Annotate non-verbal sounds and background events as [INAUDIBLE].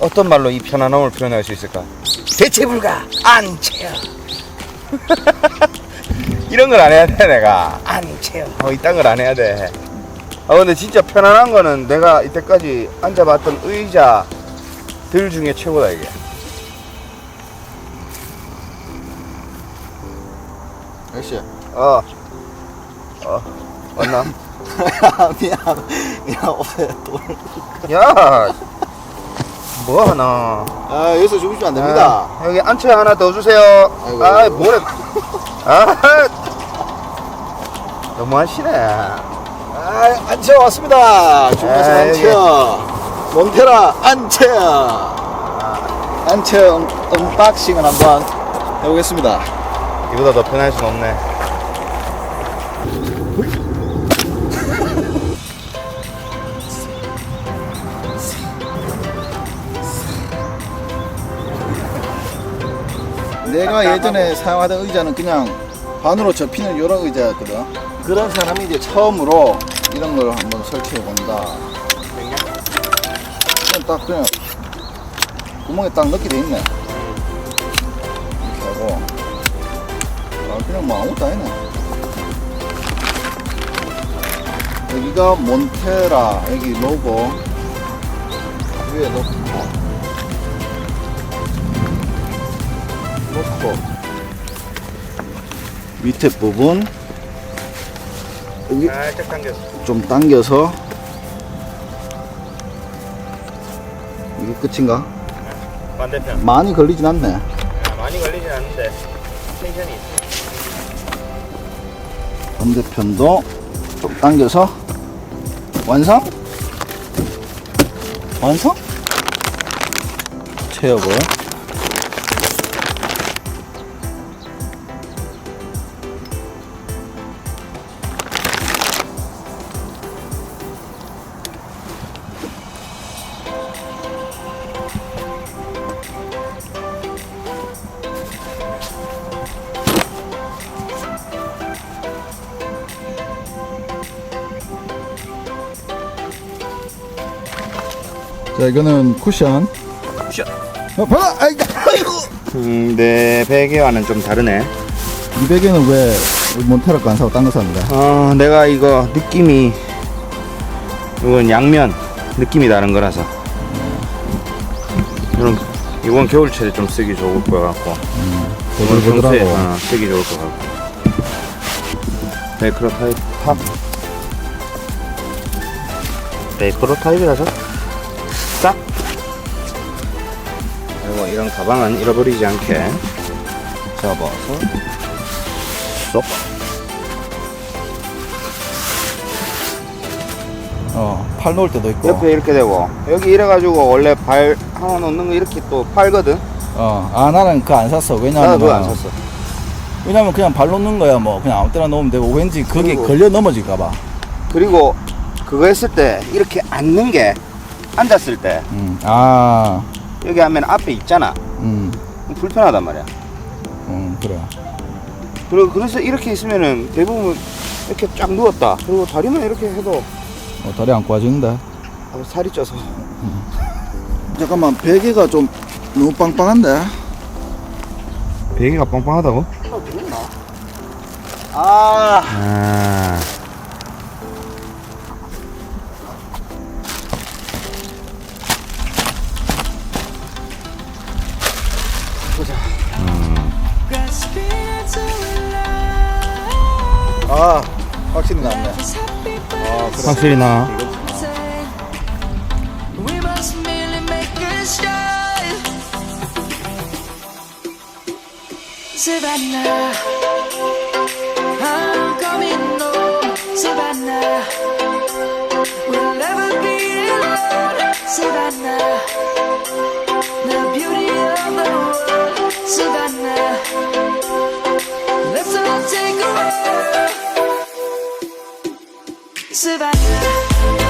어떤 말로 이 편안함을 표현할 수 있을까? 대체 불가 안 채요. 이런 걸 안 해야 돼 내가 안 채요. 어 이딴 걸 안 해야 돼. 아 근데 진짜 편안한 거는 내가 이때까지 앉아봤던 의자들 중에 최고다 이게. 역시. 어. 어. 왔나? [LAUGHS] 미안. 미안. 어제 또. 야. 뭐 하나. 아 여기서 죽으시면 안 됩니다. 아, 여기 안채 하나 더 주세요. 아이고. 아, 뭐래. 아, 너무 하시네. 아 안채 왔습니다. 중국에서 아, 안채. 몬테라 안채. 안채 은, 은박싱을 한번 해보겠습니다. 이보다 더 편할 순 없네. 내가 예전에 사용하던 의자는 그냥 반으로 접히는 이런 의자였거든. 그런 사람이 이제 처음으로 이런 걸 한번 설치해 본다. 그냥 딱 그냥 구멍에 딱 넣게 돼 있네. 이렇게 하고. 아, 그냥 뭐 아무것도 아니네. 여기가 몬테라, 여기 로고. 위에 놓고. 놓고 밑에 부분 여기 살짝 당겼어. 좀 당겨서 이게 끝인가? 반대편. 많이 걸리진 않네 아, 많이 걸리진 않는데 텐션이 있어. 반대편도 좀 당겨서 완성? 완성? 체업을 자 이거는 쿠션 쿠션. 어, 봐라! 아이고, 아이고! 음, 내 베개와는 좀 다르네. 200에는 왜 몬테라 거안 사고 딴거 샀는데? 어, 내가 이거 느낌이 이건 양면 느낌이 다른 거라서. 이런 이번 겨울철에 좀 쓰기 좋을 것 같고. 이건 평소에 보들보들하고 어, 쓰기 좋을 것 같고. 매크로 타입 탑. 매크로 타입이라서 싹. 그리고 이런 가방은 잃어버리지 않게 잡아서 쏙. 어, 팔 놓을 때도 있고 옆에 이렇게 되고 여기 이래가지고 원래 발 하나 놓는 거 이렇게 또 팔거든. 어, 아 나는 그거 안 샀어 나도 왜냐면 그거 안 샀어. 왜냐면 그냥 발 놓는 거야 뭐 그냥 아무 때나 놓으면 되고 왠지 거기 그리고- 걸려 넘어질까 봐 그리고 그거 했을 때 이렇게 앉는 게 앉았을 때 음, 아, 여기 하면 앞에 있잖아. 음, 불편하단 말이야. 음, 그래 그리고 그래서 이렇게 있으면은 대부분 이렇게 쫙 누웠다. 그리고 다리만 이렇게 해도 어, 다리 안 꼬아지는데 아, 살이 쪄서. 잠깐만 베개가 좀 너무 빵빵한데 베개가 빵빵하다고? 아 아. 아, 확실히 낫네 아 그래 확실히 나. We must merely make a start. Savannah, I'm coming home. Savannah, we'll never be alone. Savannah, Savannah.